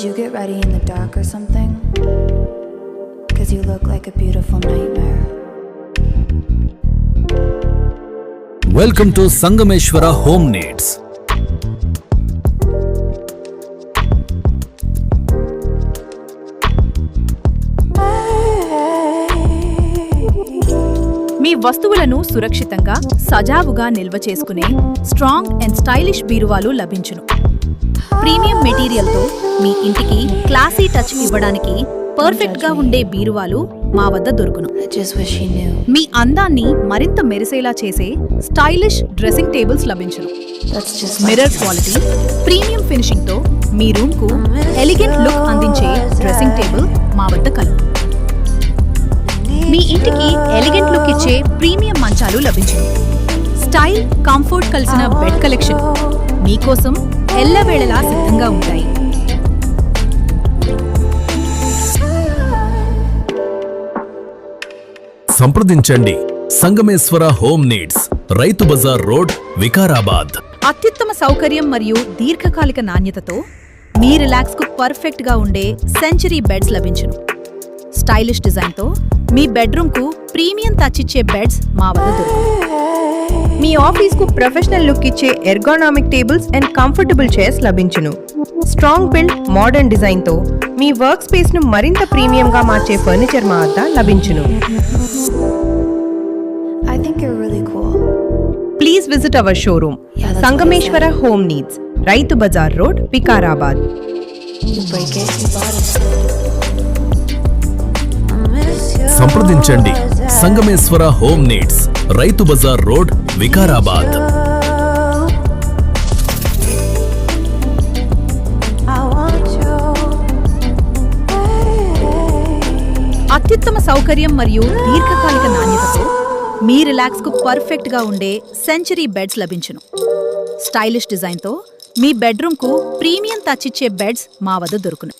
get ready in the dark or something? Cause you look like a beautiful nightmare. Welcome to Sangameshwara home needs మీ వస్తువులను సురక్షితంగా సజావుగా నిల్వ చేసుకునే strong and stylish బీరువాలు లభించును premium మెటీరియల్తో మీ ఇంటికి క్లాసీ టచ్ ఇవ్వడానికి పర్ఫెక్ట్గా ఉండే బీరువాలు మా వద్ద దొరుకును. మీ అందాన్ని మరింత మెరిసేలా చేసే స్టైలిష్ డ్రెస్సింగ్ టేబుల్స్ లభించును. మిర్రర్ క్వాలిటీ ప్రీమియం ఫినిషింగ్తో మీ రూమ్కు ఎలిగెంట్ లుక్ అందించే డ్రెస్సింగ్ టేబుల్ మా వద్ద కలవు. మీ ఇంటికి ఎలిగెంట్ లుక్ ఇచ్చే ప్రీమియం మంచాలు లభించును. స్టైల్ కంఫర్ట్ కలిసిన బెడ్ కలెక్షన్ మీకోసం ఎల్లవేళలా సిద్ధంగా ఉంటాయి. సంప్రదించండి. Sangameshwara home needs Rythu Bazar road Vikarabad. అత్యుత్తమ సౌకర్యం మరియు దీర్ఘకాలిక నాణ్యతతో మీ రిలాక్స్కు పర్ఫెక్ట్గా ఉండే సెంచరీ బెడ్స్ లభించును. స్టైలిష్ డిజైన్తో మీ బెడ్రూమ్కు ప్రీమియం టచ్ ఇచ్చే బెడ్స్ మా వద్ద దొరుకును మీ ఆఫీస్కు ప్రొఫెషనల్ లుక్ ఇచ్చే ergonomic tables and comfortable chairs లభించును. స్ట్రాంగ్ బిల్డ్ మోడర్న్ డిజైన్తో మీ వర్క్ స్పేస్ను మరింత ప్రీమియం గా మార్చే ఫర్నిచర్ మా వద్ద లభించును. Please visit our showroom Sangameshwara home needs Rythu Bazar road Vikarabad. సంప్రదించండి. Sangameshwara home needs Rythu Bazar road Vikarabad. అత్యుత్తమ సౌకర్యం మరియు దీర్ఘకాలిక నాణ్యతతో మీ రిలాక్స్కు పర్ఫెక్ట్గా ఉండే సెంచరీ బెడ్స్ లభించును. స్టైలిష్ డిజైన్తో మీ బెడ్రూమ్కు ప్రీమియం టచ్ ఇచ్చే బెడ్స్ మా వద్ద దొరుకును.